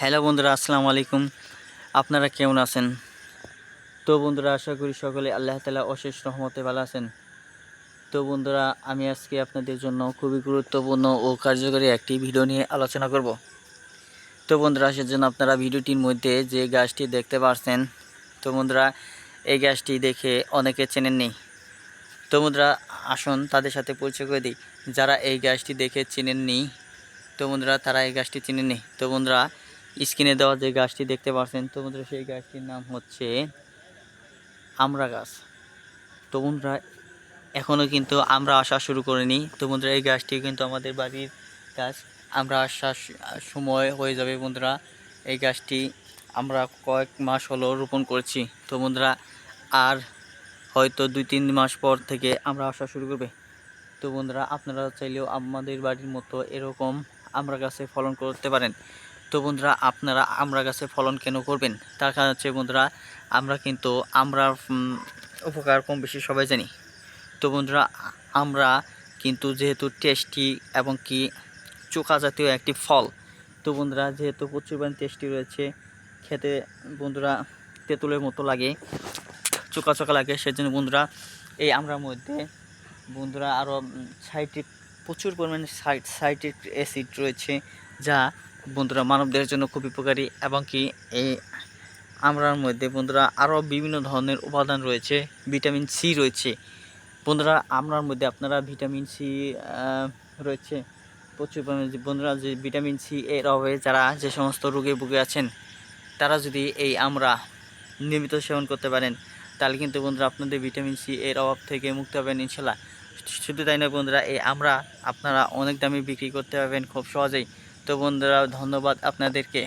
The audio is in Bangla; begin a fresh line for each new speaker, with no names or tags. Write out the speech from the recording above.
হ্যালো বন্ধুরা, আসসালামু আলাইকুম। আপনারা কেমন আছেন? তো বন্ধুরা, আশা করি সকলে আল্লাহ তালা অশেষ রহমতে ভালো আছেন। তো বন্ধুরা, আমি আজকে আপনাদের জন্য খুবই গুরুত্বপূর্ণ ও কার্যকরী একটি ভিডিও নিয়ে আলোচনা করব। তো বন্ধুরা সেজন্য আপনারা ভিডিওটির মধ্যে যে গাছটি দেখতে পারছেন, তো বন্ধুরা, এই গাছটি দেখে অনেকে চেনেননি। তো বন্ধুরা, আসুন তাদের সাথে পরিচয় করে দিই। যারা এই গাছটি দেখে চেনেননি, তো বন্ধুরা, তারা এই গাছটি চিনেননি। তো বন্ধুরা স্ক্রিনে দেওয়া যে গাছটি দেখতে পাচ্ছেন তো বন্ধুরা সেই গাছটির নাম হচ্ছে আমরা গাছ। তো বন্ধুরা এখনও কিন্তু আমরা আসা শুরু করিনি। তো বন্ধুরা এই গাছটি কিন্তু আমাদের বাড়ির গাছ। আমরা আসার সময় হয়ে যাবে বন্ধুরা। এই গাছটি আমরা কয়েক মাস হলো রোপণ করেছি। তো বন্ধুরা আর হয়তো দুই তিন মাস পর থেকে আমরা আসা শুরু করবে। তো বন্ধুরা, আপনারা চাইলেও আমাদের বাড়ির মতো এরকম আমরা গাছে ফলন করতে পারেন। তো বন্ধুরা, আপনারা আমরা গাছে ফলন কেন করবেন? তার কারণ হচ্ছে বন্ধুরা, আমরা কিন্তু আমরা উপকার কম বেশি সবাই জানি। তো বন্ধুরা, আমরা কিন্তু যেহেতু টেস্টি এবং কি চোখা জাতীয় একটি ফল, তো বন্ধুরা, যেহেতু প্রচুর পরিমাণ টেস্টি রয়েছে, খেতে বন্ধুরা তেঁতুলের মতো লাগে চোকা চোকা লাগে, সেজন্য বন্ধুরা, এই আমরার মধ্যে বন্ধুরা আরও সাইট্রিক, প্রচুর পরিমাণে সাইট সাইট্রিক অ্যাসিড রয়েছে, যা বন্ধুরা মানবদের জন্য খুব উপকারী এবং কি এই আমরার মধ্যে বন্ধুরা আরও বিভিন্ন ধরনের উপাদান রয়েছে, ভিটামিন সি রয়েছে। বন্ধুরা, আমরার মধ্যে আপনারা ভিটামিন সি রয়েছে। প্রচুর পরিমাণে বন্ধুরা, যে ভিটামিন সি এর অভাবে যারা যে সমস্ত রোগে ভুগে আছেন, তারা যদি এই আমরা নিয়মিত সেবন করতে পারেন, তাহলে কিন্তু বন্ধুরা আপনাদের ভিটামিন সি এর অভাব থেকে মুক্তি হবেন ইনশাল্লাহ। শুধু তাই নয় বন্ধুরা, এই আমরা আপনারা অনেক দামে বিক্রি করতে পারবেন খুব সহজেই। তো বন্ধুরা ধন্যবাদ আপনাদেরকে।